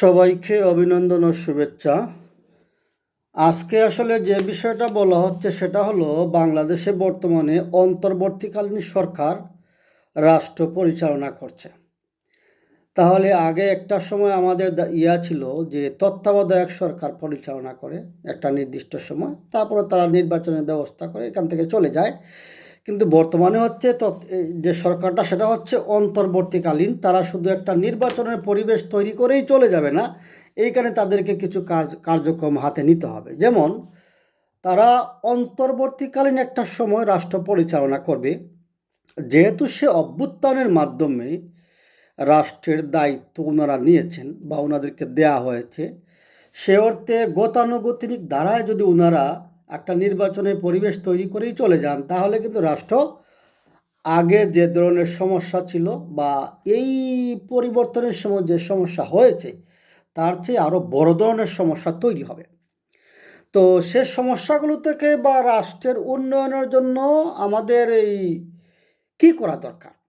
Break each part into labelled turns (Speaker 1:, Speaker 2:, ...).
Speaker 1: সবাইকে অভিনন্দন ও শুভেচ্ছা। আজকে আসলে যে বিষয়টা বলা হচ্ছে সেটা হলো, বাংলাদেশে বর্তমানে অন্তর্বর্তীকালীন সরকার রাষ্ট্র পরিচালনা করছে। তাহলে আগে একটা সময় আমাদের ইয়া ছিল যে তত্ত্বাবধায়ক সরকার পরিচালনা করে একটা নির্দিষ্ট সময়, তারপরে তারা নির্বাচনের ব্যবস্থা করে এখান থেকে চলে যায়। কিন্তু বর্তমানে হচ্ছে যে সরকারটা সেটা হচ্ছে অন্তর্বর্তীকালীন। তারা শুধু একটা নির্বাচনের পরিবেশ তৈরি করেই চলে যাবে না এইখানে তাদেরকে কিছু কার্য কার্যক্রম হাতে নিতে হবে। যেমন, তারা অন্তর্বর্তীকালীন একটা সময় রাষ্ট্র পরিচালনা করবে। যেহেতু সে অভ্যুত্থানের মাধ্যমে রাষ্ট্রের দায়িত্ব ওনারা নিয়েছেন বা ওনাদেরকে দেয়া হয়েছে, সে অর্থে গতানুগতিক দ্বারায় যদি ওনারা একটা নির্বাচনের পরিবেশ তৈরি করেই চলে যান, তাহলে কিন্তু রাষ্ট্র আগে যে ধরনের সমস্যা ছিল বা এই পরিবর্তনের সময় যে সমস্যা হয়েছে, তার চেয়ে আরও বড় ধরনের সমস্যা তৈরি হবে। তো সে সমস্যাগুলো থেকে বা রাষ্ট্রের উন্নয়নের জন্য আমাদের এই কী করা দরকার?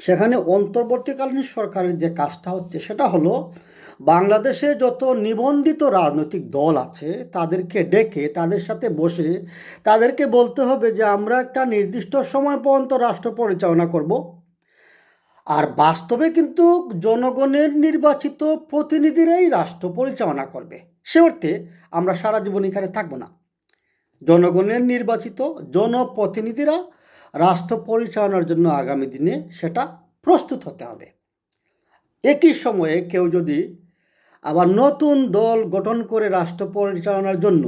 Speaker 1: সেখানে অন্তর্বর্তীকালীন সরকারের যে কাজটা হচ্ছে সেটা হলো, বাংলাদেশে যত নিবন্ধিত রাজনৈতিক দল আছে তাদেরকে ডেকে তাদের সাথে বসে তাদেরকে বলতে হবে যে আমরা একটা নির্দিষ্ট সময় পর্যন্ত রাষ্ট্র পরিচালনা করব। আর বাস্তবে কিন্তু জনগণের নির্বাচিত প্রতিনিধিরাই রাষ্ট্র পরিচালনা করবে। সে অর্থে আমরা সারা জীবন এখানে থাকব না। জনগণের নির্বাচিত জনপ্রতিনিধিরা রাষ্ট্র পরিচালনার জন্য আগামী দিনে সেটা প্রস্তুত হতে হবে। একই সময়ে কেউ যদি আবার নতুন দল গঠন করে রাষ্ট্র পরিচালনার জন্য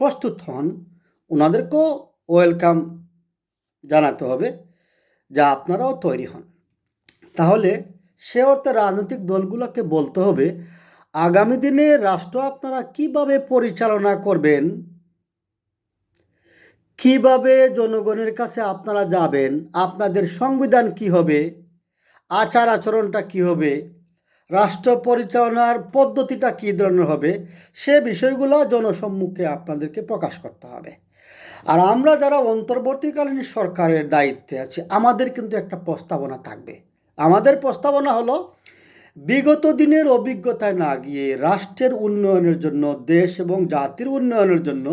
Speaker 1: প্রস্তুত হন, ওনাদেরকেও ওয়েলকাম জানাতে হবে যা আপনারাও তৈরি হন। তাহলে সে অর্থে রাজনৈতিক দলগুলোকে বলতে হবে, আগামী দিনে রাষ্ট্র আপনারা কীভাবে পরিচালনা করবেন কীভাবে জনগণের কাছে আপনারা যাবেন? আপনাদের সংবিধান কি হবে? আচার আচরণটা কি হবে? রাষ্ট্র পরিচালনার পদ্ধতিটা কী ধরনের হবে? সে বিষয়গুলো জনসম্মুখে আপনাদেরকে প্রকাশ করতে হবে। আর আমরা যারা অন্তর্বর্তীকালীন সরকারের দায়িত্বে আছি, আমাদের কিন্তু একটা প্রস্তাবনা থাকবে। আমাদের প্রস্তাবনা হলো, বিগত দিনের অভিজ্ঞতায় না গিয়ে রাষ্ট্রের উন্নয়নের জন্য, দেশ এবং জাতির উন্নয়নের জন্য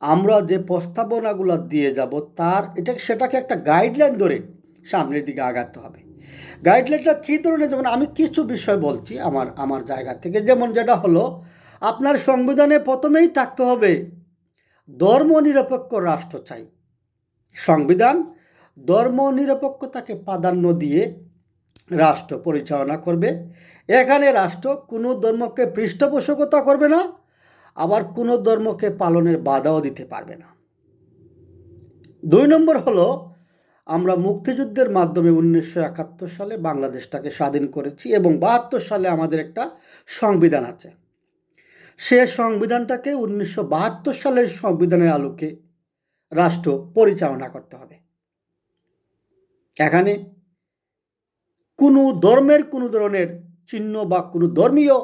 Speaker 1: আমরা যে প্রস্তাবনাগুলো দিয়ে যাব, তার এটা সেটাকে একটা গাইডলাইন ধরে সামনের দিকে আগাতে হবে। গাইডলাইনটা কী ধরনের? যেমন আমি কিছু বিষয় বলছি আমার আমার জায়গা থেকে। যেমন যেটা হলো, আপনার সংবিধানে প্রথমেই থাকতে হবে, ধর্মনিরপেক্ষ রাষ্ট্র চাই। সংবিধান ধর্মনিরপেক্ষতাকে প্রাধান্য দিয়ে রাষ্ট্র পরিচালনা করবে। এখানে রাষ্ট্র কোনো ধর্মকে পৃষ্ঠপোষকতা করবে না আবার কোনো ধর্মকে পালনের বাধাও দিতে পারবে না। দুই নম্বর হলো, আমরা মুক্তিযুদ্ধের মাধ্যমে উনিশশো একাত্তর সালে বাংলাদেশটাকে স্বাধীন করেছি এবং বাহাত্তর সালে আমাদের একটা সংবিধান আছে। সে সংবিধানটাকে উনিশশো বাহাত্তর সালের সংবিধানের আলোকে রাষ্ট্র পরিচালনা করতে হবে। এখানে কোনো ধর্মের কোনো ধরনের চিহ্ন বা কোনো ধর্মীয়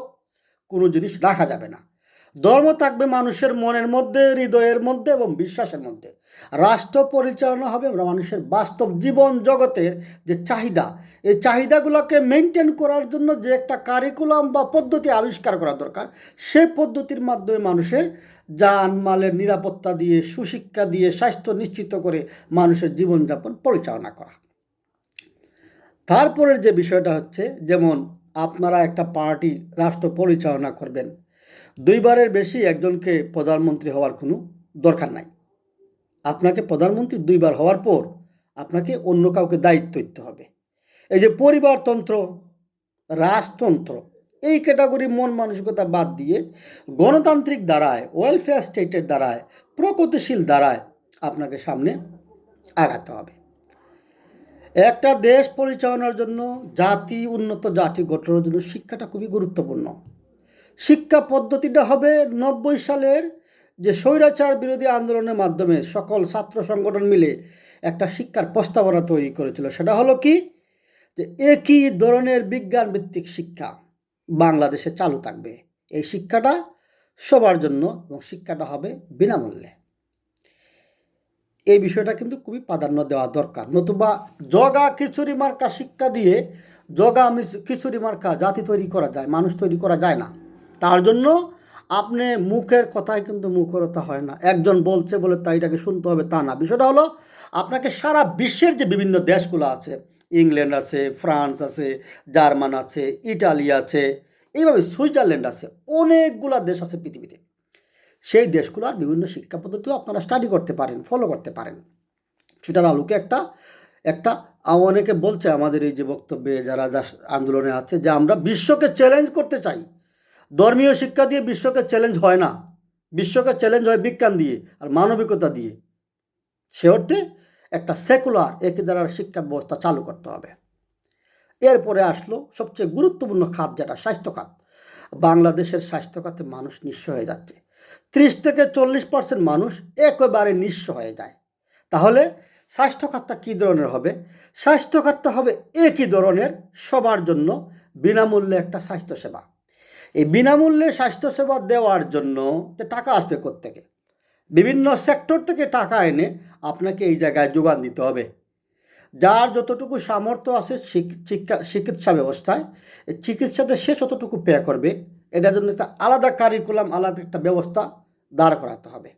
Speaker 1: কোনো জিনিস রাখা যাবে না। ধর্ম থাকবে মানুষের মনের মধ্যে, হৃদয়ের মধ্যে এবং বিশ্বাসের মধ্যে। রাষ্ট্র পরিচালনা হবে মানুষের বাস্তব জীবন জগতের যে চাহিদা। এই চাহিদাগুলোকে মেনটেন করার জন্য যে একটা কারিকুলাম বা পদ্ধতি আবিষ্কার করা দরকার, সেই পদ্ধতির মাধ্যমে মানুষের যান মালের নিরাপত্তা দিয়ে, সুশিক্ষা দিয়ে, স্বাস্থ্য নিশ্চিত করে মানুষের জীবনযাপন পরিচালনা করা। তারপরের যে বিষয়টা হচ্ছে, যেমন আপনারা একটা পার্টি রাষ্ট্র পরিচালনা করবেন দুইবারের বেশি একজনকে প্রধানমন্ত্রী হওয়ার কোনো দরকার নাই। আপনাকে প্রধানমন্ত্রী দুইবার হওয়ার পর আপনাকে অন্য কাউকে দায়িত্ব দিতে হবে। এই যে পরিবারতন্ত্র রাজতন্ত্র, এই ক্যাটাগরির মন মানসিকতা বাদ দিয়ে গণতান্ত্রিক দ্বারায় ওয়েলফেয়ার স্টেটের দ্বারায়, প্রগতিশীল দ্বারায় আপনাকে সামনে আগাতে হবে। একটা দেশ পরিচালনার জন্য, জাতি উন্নত জাতি গঠনের জন্য শিক্ষাটা খুবই গুরুত্বপূর্ণ। শিক্ষা পদ্ধতিটা হবে নব্বই সালের যে স্বৈরাচার বিরোধী আন্দোলনের মাধ্যমে সকল ছাত্র সংগঠন মিলে একটা শিক্ষার প্রস্তাবনা তৈরি করেছিল। সেটা হলো কি? যে একই ধরনের বিজ্ঞান ভিত্তিক শিক্ষা বাংলাদেশে চালু থাকবে। এই শিক্ষাটা সবার জন্য এবং শিক্ষাটা হবে বিনামূল্যে। এই বিষয়টা কিন্তু খুবই প্রাধান্য দেওয়া দরকার। নতুবা জগা খিচুড়ি মার্কা শিক্ষা দিয়ে জগা খিচুড়ি মার্কা জাতি তৈরি করা যায়, মানুষ তৈরি করা যায় না। তার জন্য আপনি মুখের কথায় কিন্তু মুখরতা হয় না। একজন বলছে বলে তাই এটাকে শুনতে হবে, তা না। বিষয়টা হলো আপনাকে সারা বিশ্বের যে বিভিন্ন দেশগুলো আছে, ইংল্যান্ড আছে, ফ্রান্স আছে, জার্মান আছে, ইটালি আছে, এইভাবে সুইজারল্যান্ড আছে, অনেকগুলা দেশ আছে পৃথিবীতে। সেই দেশগুলোর বিভিন্ন শিক্ষা পদ্ধতিও আপনারা স্টাডি করতে পারেন ফলো করতে পারেন। সেটার আলোকে একটা একটা অনেকে বলছে আমাদের এই যে বক্তব্যে যারা আন্দোলনে আছে যে আমরা বিশ্বকে চ্যালেঞ্জ করতে চাই। ধর্মীয় শিক্ষা দিয়ে বিশ্বকে চ্যালেঞ্জ হয় না। বিশ্বকে চ্যালেঞ্জ হয় বিজ্ঞান দিয়ে আর মানবিকতা দিয়ে। সে অর্থে একটা সেকুলার একদারার শিক্ষা ব্যবস্থা চালু করতে হবে। এরপরে আসলো সবচেয়ে গুরুত্বপূর্ণ খাত, যেটা স্বাস্থ্য খাত বাংলাদেশের স্বাস্থ্য খাতে মানুষ নিঃস্ব হয়ে যাচ্ছে। ত্রিশ থেকে চল্লিশ পার্সেন্ট মানুষ একেবারে নিঃস্ব হয়ে যায়। তাহলে স্বাস্থ্য খাতটা কী ধরনের হবে? স্বাস্থ্য খাতটা হবে একই ধরনের সবার জন্য বিনামূল্যে একটা স্বাস্থ্যসেবা। এই বিনামূল্যে স্বাস্থ্যসেবা দেওয়ার জন্য টাকা আসবে থেকে বিভিন্ন সেক্টর থেকে টাকা এনে আপনাকে এই জায়গায় যোগান দিতে হবে। যার যতটুকু সামর্থ্য আছে চিকিৎসা ব্যবস্থায় চিকিৎসাতে সে যতটুকু পে করবে। এটার জন্য একটা আলাদা কারিকুলাম আলাদা একটা ব্যবস্থা দাঁড় করাতে হবে।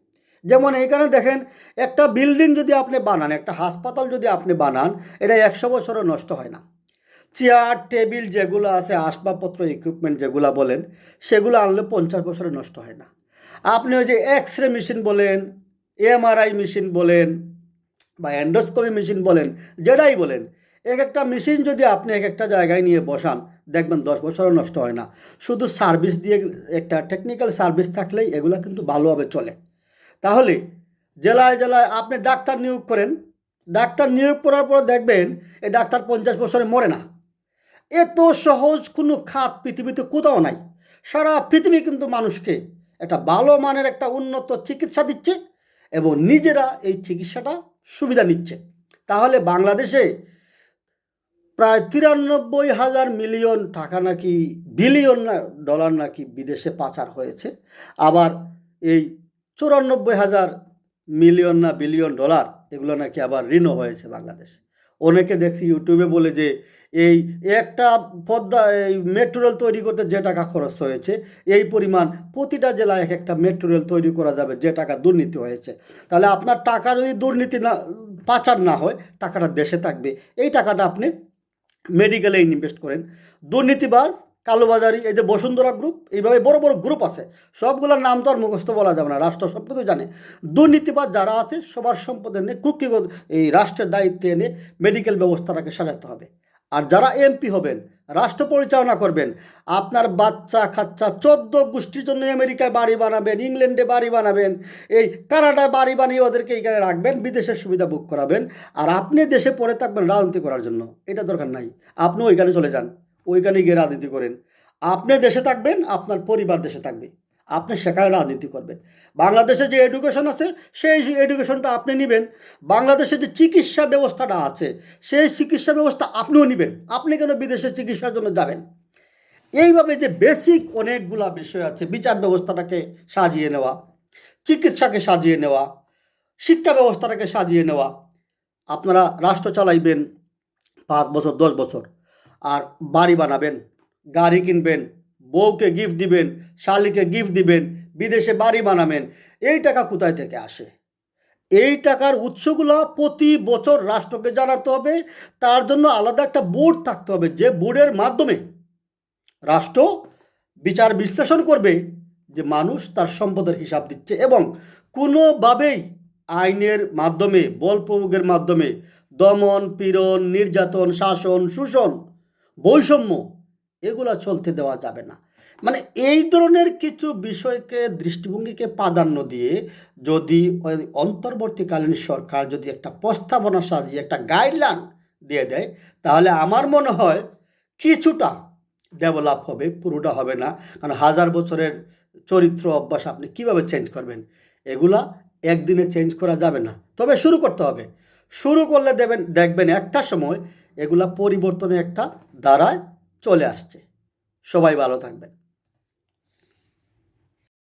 Speaker 1: যেমন এইখানে দেখেন, একটা বিল্ডিং যদি আপনি বানান, একটা হাসপাতাল যদি আপনি বানান, এটা একশো বছরও নষ্ট হয় না। চেয়ার, টেবিল যেগুলো আছে, আসবাবপত্র ইকুইপমেন্ট যেগুলো বলেন, সেগুলো আনলে পঞ্চাশ বছরে নষ্ট হয় না। আপনি ওই যে এক্স রে মেশিন বলেন এমআরআই মেশিন বলেন, বা অ্যান্ডোস্কোপি মেশিন বলেন, যেটাই বলেন এক একটা মেশিন যদি আপনি এক একটা জায়গায় নিয়ে বসান, দেখবেন দশ বছরও নষ্ট হয় না। শুধু সার্ভিস দিয়ে একটা টেকনিক্যাল সার্ভিস থাকলেই এগুলো কিন্তু ভালোভাবে চলে। তাহলে জেলায় জেলায় আপনি ডাক্তার নিয়োগ করেন, ডাক্তার নিয়োগ করার পর দেখবেন, এই ডাক্তার পঞ্চাশ বছরে মরে না। এত সহজ কোনো খাত পৃথিবীতে কোথাও নাই। সারা পৃথিবী কিন্তু মানুষকে একটা ভালো মানের একটা উন্নত চিকিৎসা দিচ্ছে এবং নিজেরা এই চিকিৎসাটা সুবিধা নিচ্ছে। তাহলে বাংলাদেশে প্রায় তিরানব্বই হাজার মিলিয়ন টাকা নাকি বিলিয়ন ডলার নাকি বিদেশে পাচার হয়েছে। আবার এই চুরানব্বই হাজার মিলিয়ন না বিলিয়ন ডলার এগুলো নাকি আবার ঋণও হয়েছে বাংলাদেশে। অনেকে দেখছি ইউটিউবে বলে যে এই একটা পদ্মা, এই মেট্রো রেল তৈরি করতে যে টাকা খরচ হয়েছে, এই পরিমাণ প্রতিটা জেলায় এক একটা মেট্রো রেল তৈরি করা যাবে, যে টাকা দুর্নীতি হয়েছে। তাহলে আপনার টাকা যদি দুর্নীতি না, পাচার না হয়, টাকাটা দেশে থাকবে। এই টাকাটা আপনি মেডিকেলে ইনভেস্ট করেন। দুর্নীতিবাজ, কালোবাজারি, এই যে বসুন্ধরা গ্রুপ এইভাবে বড় বড় গ্রুপ আছে, সবগুলোর নাম তো আর মুখস্থ বলা যাবে না, রাষ্ট্র সব কিছু জানে। দুর্নীতিবাজ যারা আছে, সবার সম্পদ এনে কুক্ষিগত, এই রাষ্ট্রের দায়িত্বে এনে মেডিকেল ব্যবস্থাটাকে সাজাতে হবে। আর যারা এমপি হবেন, রাষ্ট্র পরিচালনা করবেন, আপনার বাচ্চা খাচ্চা চোদ্দ গোষ্ঠীর জন্য আমেরিকায় বাড়ি বানাবেন, ইংল্যান্ডে বাড়ি বানাবেন, এই কানাডায় বাড়ি বানিয়ে ওদেরকে এইখানে রাখবেন, বিদেশের সুবিধা বুক করাবেন, আর আপনি দেশে পড়ে থাকবেন রাজনীতি করার জন্য, এটা দরকার নাই। আপনি ওইখানে চলে যান, ওইখানে গিয়ে রাজনীতি করেন। আপনি দেশে থাকবেন, আপনার পরিবার দেশে থাকবে। আপনি সেখানে রাজনীতি করবেন। বাংলাদেশে যে এডুকেশন আছে, সেই এডুকেশনটা আপনি নেবেন। বাংলাদেশে যে চিকিৎসা ব্যবস্থাটা আছে, সেই চিকিৎসা ব্যবস্থা আপনিও নেবেন। আপনি কেন বিদেশে চিকিৎসার জন্য যাবেন? এইভাবে যে বেসিক অনেকগুলা বিষয় আছে, বিচার ব্যবস্থাটাকে সাজিয়ে নেওয়া, চিকিৎসাকে সাজিয়ে নেওয়া, শিক্ষা ব্যবস্থাটাকে সাজিয়ে নেওয়া, আপনারা রাষ্ট্র চালাইবেন পাঁচ বছর, দশ বছর, আর বাড়ি বানাবেন, গাড়ি কিনবেন বউকে গিফট দিবেন, শালিকে গিফট দিবেন, বিদেশে বাড়ি বানাবেন, এই টাকা কোথায় থেকে আসে? এই টাকার উৎসগুলো প্রতি বছর রাষ্ট্রকে জানাতে হবে, তার জন্য আলাদা একটা বোর্ড থাকতে হবে, যে বোর্ডের মাধ্যমে রাষ্ট্র বিচার বিশ্লেষণ করবে যে মানুষ তার সম্পদের হিসাব দিচ্ছে এবং কোনোভাবেই আইনের মাধ্যমে, বল প্রয়োগের মাধ্যমে দমন, পীড়ন, নির্যাতন, শাসন, শোষণ, বৈষম্য এগুলো চলতে দেওয়া যাবে না। মানে এই ধরনের কিছু বিষয়কে, দৃষ্টিভঙ্গিকে প্রাধান্য দিয়ে যদি ওই অন্তর্বর্তীকালীন সরকার যদি একটা প্রস্তাবনা সাজিয়ে, একটা গাইডলাইন দিয়ে দেয়, তাহলে আমার মনে হয় কিছুটা ডেভেলপ হবে, পুরোটা হবে না। কারণ হাজার বছরের চরিত্র, অভ্যাস আপনি কীভাবে চেঞ্জ করবেন? এগুলা একদিনে চেঞ্জ করা যাবে না। তবে শুরু করতে হবে। শুরু করলে দেবেন, দেখবেন একটা সময় এগুলা পরিবর্তনে একটা দ্বারায় চলে আসছে। সবাই ভালো থাকবেন।